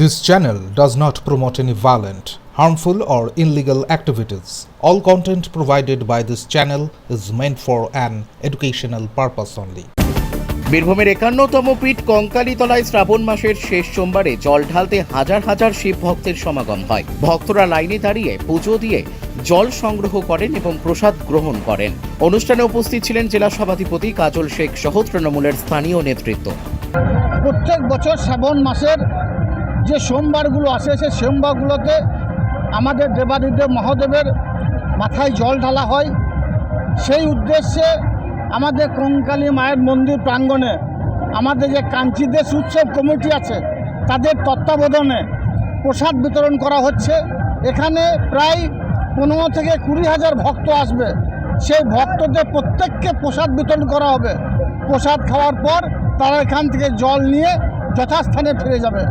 This channel does not promote any violent, harmful, or illegal activities. All content provided by this channel is meant for an educational purpose only. বীরভূমের একান্নতম পীঠ কঙ্কালীতলায় শ্রাবণ মাসের শেষ সোমবারে জল ঢালতে হাজার হাজার শিব ভক্তের সমাগম হয় ভক্তরা লাইনে দাঁড়িয়ে পুজো দিয়ে জল সংগ্রহ করেন এবং প্রসাদ গ্রহণ করেন অনুষ্ঠানে উপস্থিত ছিলেন জেলা সভাধিপতি কাজল শেখ সহ তৃণমূলের স্থানীয় নেতৃত্ব প্রত্যেক বছর শ্রাবণ মাসের যে সোমবারগুলো আসে সে সোমবারগুলোতে আমাদের দেবাদিদেব মহাদেবের মাথায় জল ঢালা হয়। সেই উদ্দেশ্যে আমাদের কঙ্কালী মায়ের মন্দির প্রাঙ্গণে আমাদের যে কাঞ্চিদেশ উৎসব কমিটি আছে, তাদের তত্ত্বাবধানে প্রসাদ বিতরণ করা হচ্ছে। এখানে প্রায় পনেরো থেকে কুড়ি হাজার ভক্ত আসবে। সেই ভক্তদের প্রত্যেককে প্রসাদ বিতরণ করা হবে। প্রসাদ খাওয়ার পর তারা এখান থেকে জল নিয়ে যথাস্থানে ফিরে যাবে।